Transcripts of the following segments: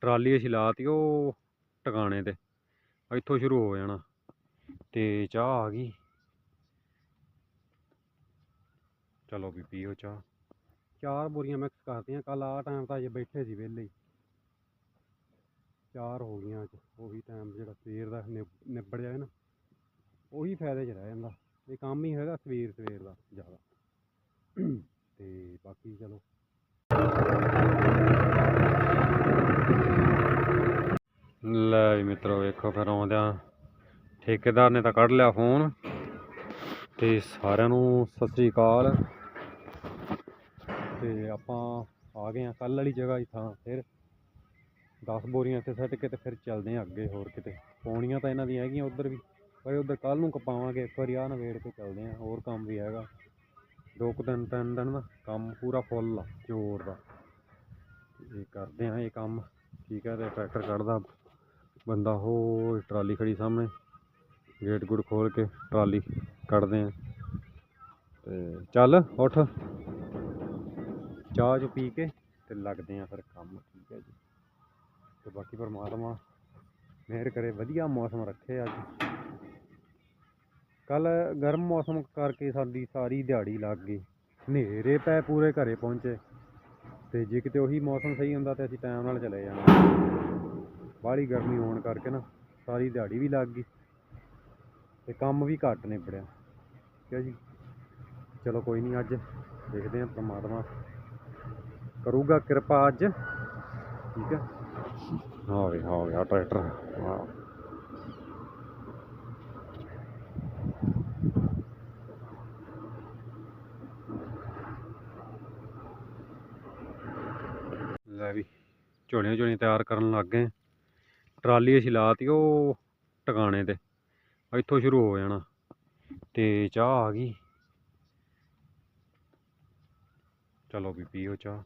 Trolley ਅਸੀਂ ਲਾਤੀ, ਉਹ ਟਿਕਾਣੇ ਤੇ। ਇੱਥੋਂ ਸ਼ੁਰੂ ਹੋ ਜਾਣਾ। ਤੇ ਚਾਹ ਆ ਗਈ। ਚਲੋ ਵੀ ਪੀਓ ਚਾਹ। ਚਾਰ ਬੋਰੀਆਂ ਮਿਕਸ ਕਰਤੀਆਂ। ਕੱਲ ਆ ਟਾਈਮ ਤਾਂ ਅਜੇ ਬੈਠੇ ਸੀ ਵਿਹਲੇ ਚਾਰ ਹੋ ਗਈਆਂ ਅੱਜ। ਉਹੀ ਟਾਈਮ ਜਿਹੜਾ ਸਵੇਰ ਦਾ ਨਿਬ- ਨਿਬੜ ਜਾਏ ਨਾ। ਉਹੀ ਫਾਇਦੇ 'ਚ ਰਹਿ ਜਾਂਦਾ। ਇਹ ਕੰਮ ਹੀ ਹੈਗਾ ਸਵੇਰ ਸਵੇਰ ਦਾ ਜ਼ਿਆਦਾ। ਤੇ ਬਾਕੀ ਚਲੋ। ਲੈ ਵੀ ਮਿੱਤਰੋ, ਵੇਖੋ ਫਿਰ ਆਉਂਦਿਆਂ। ਠੇਕੇਦਾਰ ਨੇ ਤਾਂ ਕੱਢ ਲਿਆ ਫੋਨ। ਤੇ ਸਾਰਿਆਂ ਨੂੰ ਸਤਿ ਸ੍ਰੀ ਅਕਾਲ। ਤੇ ਆਪਾਂ ਆ ਗਏ ਆ ਕੱਲ ਵਾਲੀ ਜਗ੍ਹਾ ਹੀ ਥਾਂ ਫਿਰ। 10 ਬੋਰੀਆਂ ਇੱਥੇ ਸੱਟ ਕੇ ਤੇ ਫਿਰ ਚੱਲਦੇ ਆ ਅੱਗੇ ਹੋਰ ਕਿਤੇ। ਪੌਣੀਆਂ ਤਾਂ ਇਹਨਾਂ ਦੀਆਂ ਹੈਗੀਆਂ ਉਧਰ ਵੀ। ਪਰ ਉਧਰ ਕੱਲ ਨੂੰ ਕਪਾਵਾਂਗੇ, ਇੱਕ ਵਾਰੀ ਆਹ ਨਵੇੜ ਕੇ ਚੱਲਦੇ ਆ ਹੋਰ ਕੰਮ ਵੀ ਹੈਗਾ। ਦੋ ਕੁ ਦਿਨ, ਤਿੰਨ ਦਿਨ ਦਾ ਕੰਮ ਪੂਰਾ ਫੁੱਲ ਆ, ਜ਼ੋਰ ਦਾ। ਇਹ ਕਰਦੇ ਆ ਇਹ ਕੰਮ, ਠੀਕ ਹੈ, ਤੇ ਟਰੈਕਟਰ ਕੱਢਦਾ। ਬੰਦਾ ਉਹ ਟਰਾਲੀ ਖੜੀ ਸਾਹਮਣੇ, ਗੇਟ ਗੁੱਟ ਖੋਲ ਕੇ ਟਰਾਲੀ ਕੱਢਦੇ ਆ ਤੇ ਚੱਲ, ਉੱਠ। ਚਾਹ ਚ ਪੀ ਕੇ ਤੇ ਲੱਗਦੇ ਆ ਫਿਰ ਕੰਮ, ਠੀਕ ਹੈ ਜੀ। ਤੇ ਬਾਕੀ ਪਰਮਾਤਮਾ ਮਿਹਰ ਕਰੇ, ਵਧੀਆ ਮੌਸਮ ਰੱਖੇ ਅੱਜ। ਕੱਲ ਗਰਮ ਮੌਸਮ ਕਰਕੇ ਸਾਡੀ ਸਾਰੀ ਦਿਹਾੜੀ ਲੱਗ ਗਈ। ਹਨੇਰੇ ਪੈ ਪੂਰੇ ਘਰੇ ਪਹੁੰਚੇ। ਤੇ ਜੇ ਕਿਤੇ ਉਹੀ ਮੌਸਮ ਸਹੀ ਹੁੰਦਾ ਤੇ ਅਸੀਂ ਟਾਈਮ ਨਾਲ ਚਲੇ ਜਾਣਾ ਬਾਹਲੀ ਗਰਮੀ ਹੋਣ ਕਰਕੇ ਨਾ ਸਾਰੀ ਦਿਹਾੜੀ ਵੀ ਲੱਗ ਗਈ। ਤੇ ਕੰਮ ਵੀ ਘੱਟ ਨਿਬੜਿਆ। ਠੀਕ ਹੈ ਜੀ। ਚਲੋ ਕੋਈ ਨਹੀਂ, ਅੱਜ ਦੇਖਦੇ ਹਾਂ ਪ੍ਰਮਾਤਮਾ ਕਰੂਗਾ ਕਿਰਪਾ ਅੱਜ। ਠੀਕ ਹੈ। ਹਾਂ ਵੀ ਹਾਂ ਵੀ ਟਰੈਕਟਰ। ਵਾਹ। ਲੈ ਵੀ ਝੋਲੀਆਂ ਝੋਲੀਆਂ ਤਿਆਰ ਕਰਨ ਲੱਗ ਗਏ। ਟਰਾਲੀ ਅਸੀਂ ਲਾਤੀ ਉਹ ਟਿਕਾਣੇ ਤੇ। ਇੱਥੋਂ ਸ਼ੁਰੂ ਹੋ ਜਾਣਾ। ਤੇ ਚਾਹ ਆ ਗਈ। ਚਲੋ ਵੀ ਪੀਓ ਚਾਹ।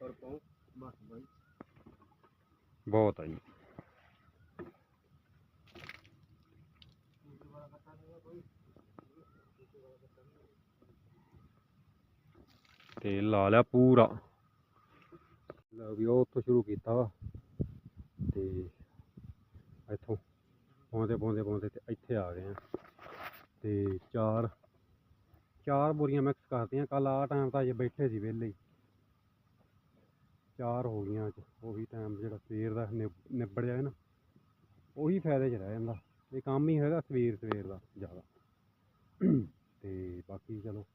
ਬਹੁਤ ਆ ਜੀ ਤੇ ਲਾ ਲਿਆ ਪੂਰਾ ਲਓ ਵੀ ਉਹ ਉੱਥੋਂ ਸ਼ੁਰੂ ਕੀਤਾ ਵਾ ਤੇ ਇੱਥੋਂ ਪਾਉਂਦੇ ਪਾਉਂਦੇ ਪਾਉਂਦੇ ਤੇ ਇੱਥੇ ਆ ਗਏ ਆ ਤੇ ਚਾਰ ਚਾਰ ਬੋਰੀਆਂ ਮਿਕਸ ਕਰਤੀਆਂ ਕੱਲ ਆ ਟਾਈਮ ਤਾਂ ਅਜੇ ਬੈਠੇ ਸੀ ਵਿਹਲੇ ਹੀ ਚਾਰ ਹੋ ਗਈਆਂ ਅੱਜ, ਉਹੀ ਟਾਈਮ ਜਿਹੜਾ ਸਵੇਰ ਦਾ ਨਿਬ- ਨਿਬੜ ਜਾਏ ਨਾ, ਉਹੀ ਫਾਇਦੇ 'ਚ ਰਹਿ ਜਾਂਦਾ, ਇਹ ਕੰਮ ਹੀ ਹੈਗਾ ਸਵੇਰ ਸਵੇਰ ਦਾ ਜ਼ਿਆਦਾ। ਤੇ ਬਾਕੀ ਚਲੋ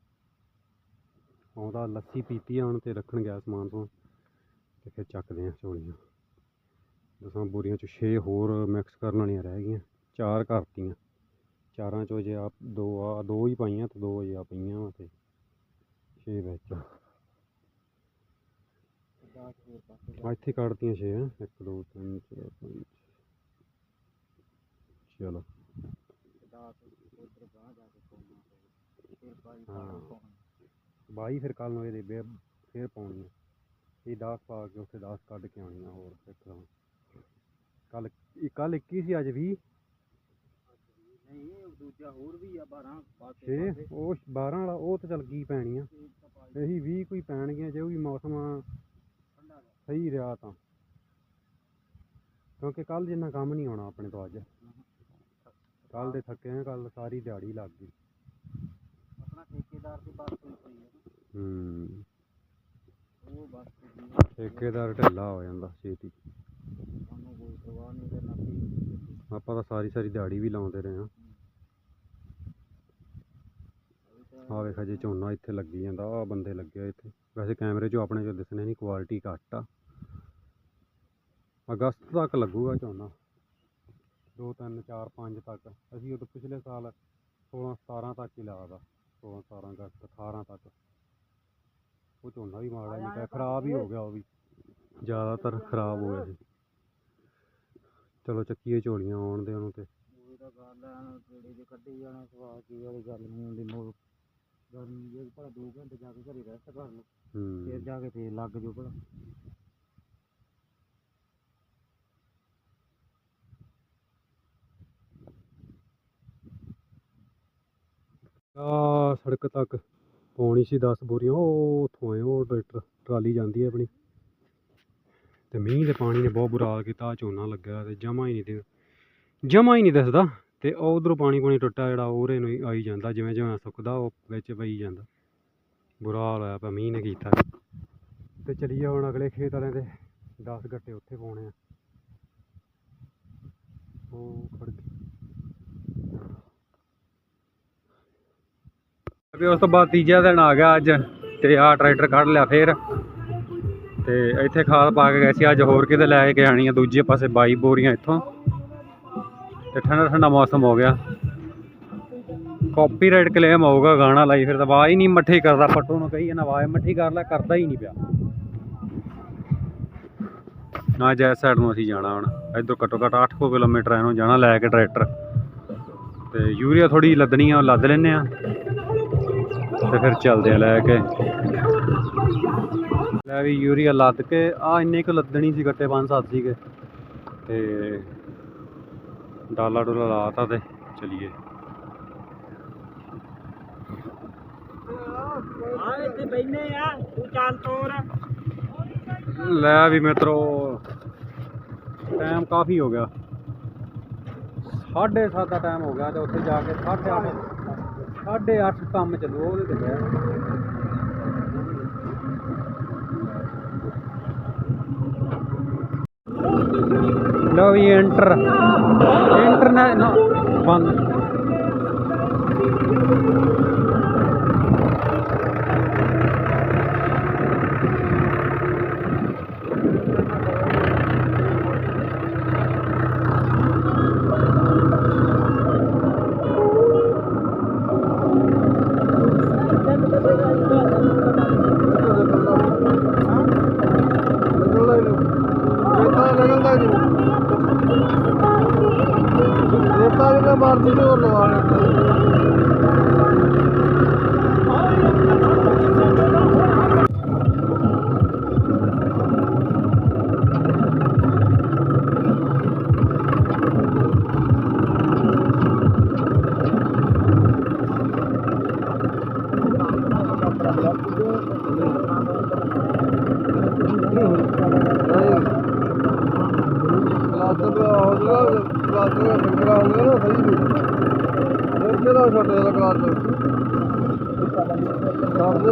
ਆਉਂਦਾ ਲੱਸੀ ਪੀਤੀ ਆ ਹੁਣ ਤੇ ਰੱਖਣ ਗਿਆ ਸਮਾਨ ਤੋਂ ਤੇ ਫਿਰ ਚੱਕਦੇ ਆ ਝੋਲੀਆਂ। ਦਸਾਂ ਬੋਰੀਆਂ ਚ 6 ਹੋਰ ਮਿਕਸ ਕਰਨ ਵਾਲੀਆਂ ਰਹਿ ਗਈਆਂ, ਚਾਰ ਕਰਤੀਆਂ। ਚਾਰਾਂ ਚੋਂ ਜੇ ਆ ਦੋ ਆ, ਦੋ ਹੀ ਪਾਈਆਂ ਤੇ ਦੋ ਜੇ ਆ ਪਈਆਂ ਵਾ ਤੇ 6 ਵਿੱਚ। ਇੱਥੇ ਕੱਢਤੀਆਂ 6 ਆ। 1 2 3 4 5 ਚਲੋ। ਬਾਈ ਫਿਰ ਕੱਲ ਨੂੰ ਇਹਦੇ ਬੇ ਫੇਰ ਪਾਉਣੀ ਆ। ਇਹ 10 ਪਾ ਕੇ ਉੱਥੇ 10 ਕੱਢ ਕੇ ਆਉਣੀਆਂ ਹੋਰ ਇੱਕਦਮ ਕੱਲ ਕੱਲ 21 ਸੀ, ਅੱਜ 20 ਨਹੀਂ ਦੂਜਾ ਹੋਰ ਵੀ ਆ 12 ਛੇ? ਉਹ 12 ਵਾਲਾ, ਉਹ ਤਾਂ ਚੱਲ ਕੀ ਪੈਣੀ ਆ। ਇਹੀ 20 ਕੋਈ ਪੈਣਗੀਆਂ, ਜੇ ਉਹ ਵੀ ਮੌਸਮ ਸਹੀ ਰਿਹਾ ਤਾਂ। ਕਿਉਂਕਿ ਕੱਲ ਜਿੰਨਾ ਕੰਮ ਨਹੀਂ ਆਉਣਾ ਆਪਣੇ ਤੋਂ ਅੱਜ। ਕੱਲ ਦੇ ਥੱਕੇ ਆ ਕੱਲ ਸਾਰੀ ਦਿਹਾੜੀ ਲੱਗ ਗਈ। ਆਪਣਾ ਠੇਕੇਦਾਰ ਦੀ ਬਾਤ ਕੋਈ ਪਈ ਹੈ। ਹੂੰ। ਉਹ ਬਸ ਜੀ ਠੇਕੇਦਾਰ ਢਿੱਲਾ ਹੋ ਜਾਂਦਾ ਛੇਤੀ। ਸਾਨੂੰ ਕੋਈ ਪਰਵਾਹ ਨਹੀਂ ਕਰਨਾ ਵੀ ਆਪਾਂ ਤਾਂ ਸਾਰੀ ਸਾਰੀ ਦਿਹਾੜੀ ਵੀ ਲਾਉਂਦੇ ਰਹੇ ਆ ਆ ਵੇਖ ਜੇ ਝੋਨਾ ਇੱਥੇ ਲੱਗੀ ਜਾਂਦਾ ਆ ਬੰਦੇ ਲੱਗੇ ਇੱਥੇ। ਵੈਸੇ ਕੈਮਰੇ 'ਚੋਂ ਆਪਣੇ 'ਚੋਂ ਦਿਸਣੇ ਨਹੀਂ ਕੁਆਲਿਟੀ ਘੱਟ ਆ। ਅਗਸਤ ਤੱਕ ਲੱਗੂਗਾ ਝੋਨਾ। 2 3 4 5 ਤੱਕ। ਅਸੀਂ ਉਦੋਂ ਪਿਛਲੇ ਸਾਲ 16 17 ਤੱਕ ਹੀ ਲਾਦਾ 16 17 ਅਗਸਤ 18 ਤੱਕ। ਉਹ ਝੋਨਾ ਵੀ ਮਾੜਾ ਨਿਕਲਿਆ। ਖਰਾਬ ਹੀ ਹੋ ਗਿਆ ਉਹ ਵੀ। ਜ਼ਿਆਦਾਤਰ ਖਰਾਬ ਹੋ ਗਿਆ ਸੀ ਚਲੋ ਚੱਕੀਏ ਝੋਲੀਆਂ ਆਉਣ ਦੇ ਉਹਨੂੰ ਤੇ। ਉਹ ਤਾਂ ਗੱਲ ਆ ਜਿਹੜੇ ਜੇ ਕੱਢੀ ਜਾਣਾ ਸਵਾਲ ਕੀ ਵਾਲੀ ਗੱਲ ਨਹੀਂ ਹੁੰਦੀ। ਮੋੜ ਗਰਮੀ ਜੇ ਭਲਾ 2 ਘੰਟੇ ਜਾ ਕੇ ਘਰੇ ਰੈਸਟ ਕਰ ਲਓ ਫਿਰ ਜਾ ਕੇ ਫੇਰ ਲੱਗ ਜਾਓ ਭਲਾ। ਆ ਸੜਕ ਤੱਕ ਪਾਉਣੀ ਸੀ 10 ਬੋਰੀਆਂ, ਉਹ ਉੱਥੋਂ ਆਏ, ਉਹ ਟਰੈਕਟਰ, ਟਰਾਲੀ ਜਾਂਦੀ ਹੈ ਆਪਣੀ। ਤੇ ਮੀਂਹ ਦੇ ਪਾਣੀ ਨੇ ਬਹੁਤ ਬੁਰਾ ਹਾਲ ਕੀਤਾ ਝੋਨਾ ਲੱਗਾ ਤੇ ਜਮਾ ਹੀ ਨਹੀਂ ਦੇ, ਜਮਾ ਹੀ ਨਹੀਂ ਦੱਸਦਾ। ਤੇ ਉਹ ਉਧਰੋਂ ਪਾਣੀ ਪਾਣੀ ਟੁੱਟਾ, ਜਿਹੜਾ ਉਹਰੇ ਨੂੰ ਆਈ ਜਾਂਦਾ, ਜਿਵੇਂ ਜਿਵੇਂ ਸੁੱਕਦਾ, ਉਹ ਵਿੱਚ ਪਈ ਜਾਂਦਾ। ਬੁਰਾ ਹਾਲ ਹੋਇਆ ਪਿਆ, ਮੀਂਹ ਨੇ ਕੀਤਾ। ਤੇ ਚਲੀਏ ਹੁਣ ਅਗਲੇ ਖੇਤ ਵਾਲਿਆਂ ਦੇ 10 ਗੱਟੇ ਉੱਥੇ ਪਾਉਣੇ ਆ। ਉਹ ਖੜ ਵੀ ਉਸ ਤੋਂ ਬਾਅਦ ਤੀਜਾ ਦਿਨ ਆ ਗਿਆ ਅੱਜ ਤੇ ਆਹ ਟਰੈਕਟਰ ਕੱਢ ਲਿਆ ਫੇਰ। ਤੇ ਇੱਥੇ ਖਾਦ ਪਾ ਕੇ ਗਏ ਸੀ, ਅੱਜ ਹੋਰ ਕਿਤੇ ਲੈ ਕੇ ਆਣੀ ਆ, ਦੂਜੇ ਪਾਸੇ ਬਾਈ ਬੋਰੀਆਂ ਇੱਥੋਂ। ਤੇ ਠੰਡਾ ਠੰਡਾ ਮੌਸਮ ਹੋ ਗਿਆ। ਕਾਪੀਰਾਈਟ ਕਲੇਮ ਹੋਊਗਾ, ਗਾਣਾ ਲਾਈ ਫਿਰ ਤਾਂ ਆਵਾਜ਼ ਹੀ ਨਹੀਂ ਮੱਠੀ ਕਰਦਾ ਪੱਟੂ ਨੂੰ ਕਹੀ ਨਾ ਆਵਾਜ਼ ਮੱਠੀ ਕਰ ਲੈ, ਕਰਦਾ ਹੀ ਨਹੀਂ ਪਿਆ। ਨਾ ਜੈ ਸਾਈਡ ਨੂੰ ਅਸੀਂ ਜਾਣਾ ਹੁਣ, ਇੱਧਰ ਘੱਟੋ ਘੱਟ 8 ਕਿਲੋਮੀਟਰ ਇਹਨੂੰ ਜਾਣਾ, ਲੈ ਕੇ ਟਰੈਕਟਰ। ਤੇ ਯੂਰੀਆ ਥੋੜੀ ਲੱਦਣੀ ਆ ਉਹ ਲੱਦ ਲੈਨੇ ਆ। ਤੇ ਫਿਰ ਚਲਦੇ ਆ ਲੈ ਕੇ। ਲੈ ਵੀ ਯੂਰੀਆ ਲੱਦ ਕੇ ਆ ਇੰਨੇ ਕੁ ਲੱਦਣੀ ਸੀ ਗੱਟੇ ਪੰਜ ਸੱਤ ਸੀਗੇ। ਤੇ ਡਾਲਾ ਡੋਲਾ ਲਾਤਾ ਤੇ ਚਲੀਏ। ਲੈ ਵੀ ਮਿੱਤਰੋ ਟਾਈਮ ਕਾਫੀ ਹੋ ਗਿਆ। 7:30 ਦਾ ਟਾਈਮ ਹੋ ਗਿਆ ਤੇ ਉੱਥੇ ਜਾ ਕੇ 8:30 ਵਜੇ 8:30 ਕੰਮ ਚੱਲੂ ਉਹਦੇ ਤੇ ਹੈ। ਲੋ ਵੀ ਐਂਟਰ ਐਂਟਰ ਨਾ ਬੰਦ। ਮਾਰਦੀ ਤੇ ਹੋਰ ਲਵਾ ਲੈ ਕਲਾਸ ਦਾ ਹੋਊਗਾ ਕਲਾਸ ਦਾ ਫਿਕਰ ਆਉਂਦਾ ਨਾ ਸਹੀ ਨਹੀਂ ਫਿਰ ਕਿਹਦਾ ਛੋਟੇ ਦਾ ਕਲਾਸ ਕਲਾਸ ਦੇ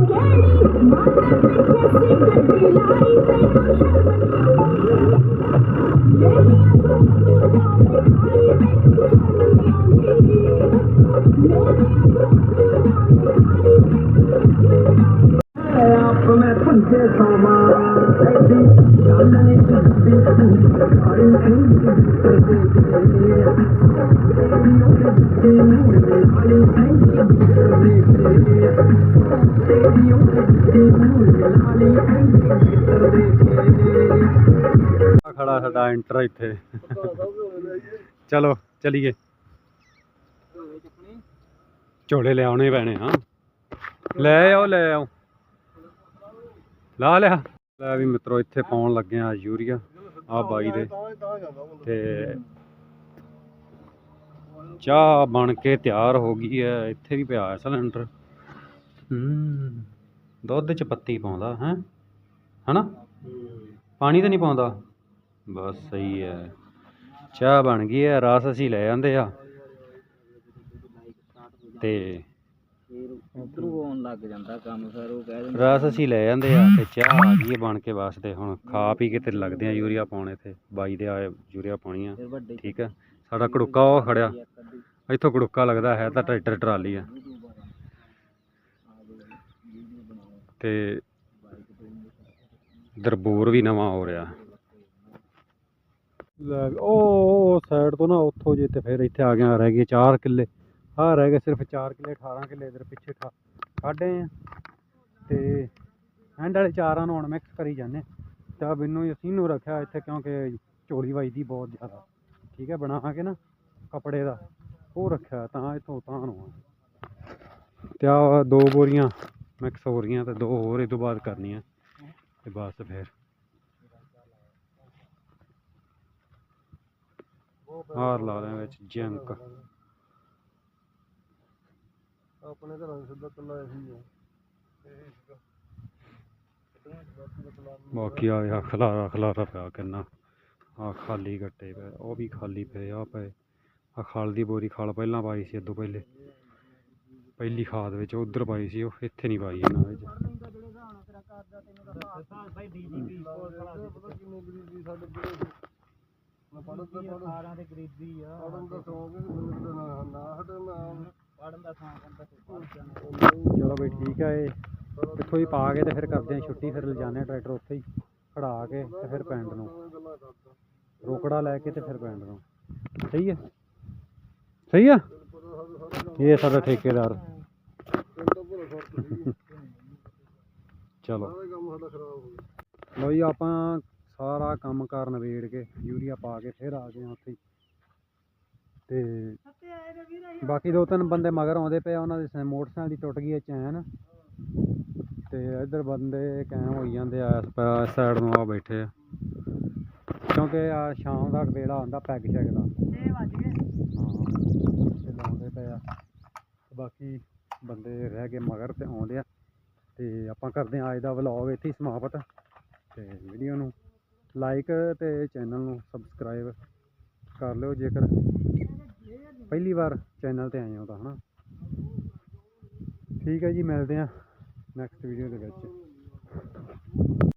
ਖੜਾ ਸਾਡਾ ਐਂਟਰ ਇੱਥੇ। ਚਲੋ, ਚਲੀਏ। ਝੋਲੇ ਲਿਆਉਣੇ ਪੈਣੇ, ਹਾਂ। ਲੈ ਆਓ ਲੈ ਆਓ। ਲਾ ਲਿਆ। ਲੈ ਵੀ ਮਿੱਤਰੋ, ਇੱਥੇ ਪਾਉਣ ਲੱਗੇ ਆ ਯੂਰੀਆ। ਆ ਬਾਈ ਦੇ। ਤੇ ਚਾਹ ਬਣ ਕੇ ਤਿਆਰ ਹੋ ਗਈ ਹੈ ਇੱਥੇ ਵੀ ਪਿਆ ਹੈ ਸਿਲੰਡਰ। ਹੂੰ ਦੁੱਧ ਚ ਪੱਤੀ ਪਾਉਂਦਾ ਹੈ? ਹਨਾ? ਪਾਣੀ ਤਾਂ ਨਹੀਂ ਪਾਉਂਦਾ? ਬਸ ਸਹੀ ਹੈ। ਚਾਹ ਬਣ ਗਈ ਹੈ ਰਸ ਅਸੀਂ ਲੈ ਆਂਦੇ ਆ। ਤੇ ਫਿਰ ਉਧਰੋਂ ਆਉਣ ਲੱਗ ਜਾਂਦਾ ਕੰਮ ਫਿਰ ਉਹ ਕਹਿ ਦਿੰਦੇ ਰਸ ਅਸੀਂ ਲੈ ਜਾਂਦੇ ਆ ਤੇ ਚਾਹ ਆ ਗਈ ਹੈ ਬਣ ਕੇ ਵਾਸਤੇ ਹੁਣ ਖਾ ਪੀ ਕੇ ਤੇ ਲੱਗਦੇ ਆ ਯੂਰੀਆ ਪਾਉਣੇ ਤੇ ਬਾਈ ਦੇ ਆਏ ਯੂਰੀਆ ਪਾਉਣੀ ਆ ਫਿਰ ਵੱਡੇ ਠੀਕ ਹੈ ਸਾਡਾ ਕੜੁੱਕਾ ਉਹ ਖੜਿਆ। ਇੱਥੋਂ ਕੜੁੱਕਾ ਲੱਗਦਾ ਹੈ ਤਾਂ ਟਰੈਕਟਰ ਟਰਾਲੀ ਆ। ਤੇ ਦਰਬੂਰ ਵੀ ਨਵਾਂ ਹੋ ਰਿਹਾ। ਲੈ ਉਹ ਸਾਈਡ ਤੋਂ ਨਾ ਉੱਥੋਂ ਜੇ ਤੇ ਫਿਰ ਇੱਥੇ ਆ ਗਿਆ ਰਹਿ ਗਏ 4 ਕਿੱਲੇ। ਆਹ ਰਹਿ ਗਏ ਸਿਰਫ 4 ਕਿੱਲੇ 18 ਕਿੱਲੇ ਇਧਰ ਪਿੱਛੇ ਠਾ ਆ। ਤੇ ਐਂਡ ਵਾਲੇ ਚਾਰਾਂ ਨੂੰ ਹੁਣ ਮਿਕਸ ਕਰੀ ਜਾਂਦੇ ਤਾਂ ਮੈਨੂੰ ਅਸੀਂ ਰੱਖਿਆ ਇੱਥੇ ਕਿਉਂਕਿ ਝੋਲੀ ਵੱਜਦੀ ਬਹੁਤ ਜ਼ਿਆਦਾ। ਠੀਕ ਹੈ, ਬਣਾ ਕੇ ਨਾ ਕੱਪੜੇ ਦਾ ਉਹ ਰੱਖਿਆ ਤਾਂ ਇੱਥੋਂ ਤਾਂ ਨੂੰ ਤੇ ਆ ਦੋ ਬੋਰੀਆਂ ਮਿਕਸ ਹੋ ਰਹੀਆਂ ਤੇ ਦੋ ਹੋਰ ਇਹ ਤੋਂ ਬਾਅਦ ਕਰਨੀਆਂ। ਤੇ ਬਸ ਫਿਰ। ਹਾਰ ਲਾ ਦਿਆਂ ਵਿੱਚ ਜੰਕ। ਆਪਣੇ ਘਰਾਂ ਦੇ ਸਿੱਧਾ ਕੱਲਾ ਇਹੀ ਹੈ ਬਾਕੀ ਆ ਆ ਖਲਾਰਾ ਖਲਾਰਾ ਪਿਆ ਕਿੰਨਾ। ਆ ਖਾਲੀ ਗੱਟੇ ਪਏ ਉਹ ਵੀ ਖਾਲੀ ਪਏ ਆ ਪਏ। ਆ ਖਲ ਦੀ ਬੋਰੀ ਖਲ ਪਹਿਲਾਂ ਪਾਈ ਸੀ ਇਦੋਂ ਪਹਿਲੇ। ਪਹਿਲੀ ਖਾਦ ਵਿੱਚ ਉਧਰ ਪਾਈ ਸੀ ਉਹ ਇੱਥੇ ਨਹੀਂ ਪਾਈ ਇਹਨਾਂ ਵਿੱਚ। ਪੜਨ ਦਾ ਪੜਨ ਦੇ ਗਰੀਬੀ ਆ। ਪੜਨ ਦਾ ਤਾਂ ਨਾ ਨਾ ਹਟੇ ਨਾ ਪੜਨ ਦਾ ਸ਼ੌਂਕ ਹੁੰਦਾ ਤੇ ਚਲੋ ਬਈ ਠੀਕ ਹੈ ਇਹ। ਇੱਥੋਂ ਹੀ ਪਾ ਕੇ ਤੇ ਫਿਰ ਕਰਦੇ ਆ ਛੁੱਟੀ, ਫਿਰ ਲਿਜਾਣੇ ਟਰੈਕਟਰ ਉੱਥੇ ਹੀ ਖੜਾ ਕੇ ਤੇ ਫਿਰ ਪਿੰਡ ਨੂੰ। ਰੋਕੜਾ ਲੈ ਕੇ ਤੇ ਫਿਰ ਪਿੰਡ ਨੂੰ। ਸਹੀ ਹੈ ਸਹੀ ਆ? ਇਹ ਸਾਡਾ ਠੇਕੇਦਾਰ। ਚਲੋ। ਕੰਮ ਸਾਡਾ ਖਰਾਬ ਹੋ ਗਿਆ ਲਓ ਜੀ ਆਪਾਂ ਸਾਰਾ ਕੰਮ ਕਾਰ ਨਵੇੜ ਕੇ, ਯੂਰੀਆ ਪਾ ਕੇ ਫਿਰ ਆ ਗਏ ਹਾਂ ਉੱਥੇ ਹੀ। ਤੇ ਬਾਕੀ ਦੋ ਤਿੰਨ ਬੰਦੇ ਮਗਰ ਆਉਂਦੇ ਪਏ ਆ, ਉਹਨਾਂ ਦੇ ਮੋਟਰਸਾਈਕਲ ਦੀ ਟੁੱਟ ਗਈ ਹੈ ਚੈਨ। ਤੇ ਇੱਧਰ ਬੰਦੇ ਕਾਇਮ ਹੋਈ ਜਾਂਦੇ ਆ ਇਸ ਸਾਈਡ ਨੂੰ ਆ ਬੈਠੇ ਆ। ਕਿਉਂਕਿ ਆ ਸ਼ਾਮ ਦਾ ਵੇਲਾ ਹੁੰਦਾ ਪੈਗ ਸ਼ੈਗ ਦਾ। 6 ਵਜ ਗਏ। ਹਾਂ ਤੇ ਲਾਉਂਦੇ ਪਏ ਆ। ਤੇ ਬਾਕੀ ਬੰਦੇ ਰਹਿ ਗਏ ਮਗਰ ਤੇ ਆਉਂਦੇ ਆ। ਤੇ ਆਪਾਂ ਕਰਦੇ ਹਾਂ ਅੱਜ ਦਾ ਵਲੌਗ ਇੱਥੇ ਹੀ ਸਮਾਪਤ। ਤੇ ਵੀਡੀਓ ਨੂੰ ਲਾਈਕ ਤੇ ਚੈਨਲ ਨੂੰ ਸਬਸਕ੍ਰਾਈਬ ਕਰ ਲਿਓ ਜੇਕਰ ਪਹਿਲੀ ਵਾਰ ਚੈਨਲ ਤੇ ਆਏ ਹੋ ਤਾਂ ਹਨਾ। ਠੀਕ ਹੈ ਜੀ, ਮਿਲਦੇ ਹਾਂ ਨੈਕਸਟ ਵੀਡੀਓ ਦੇ ਵਿੱਚ।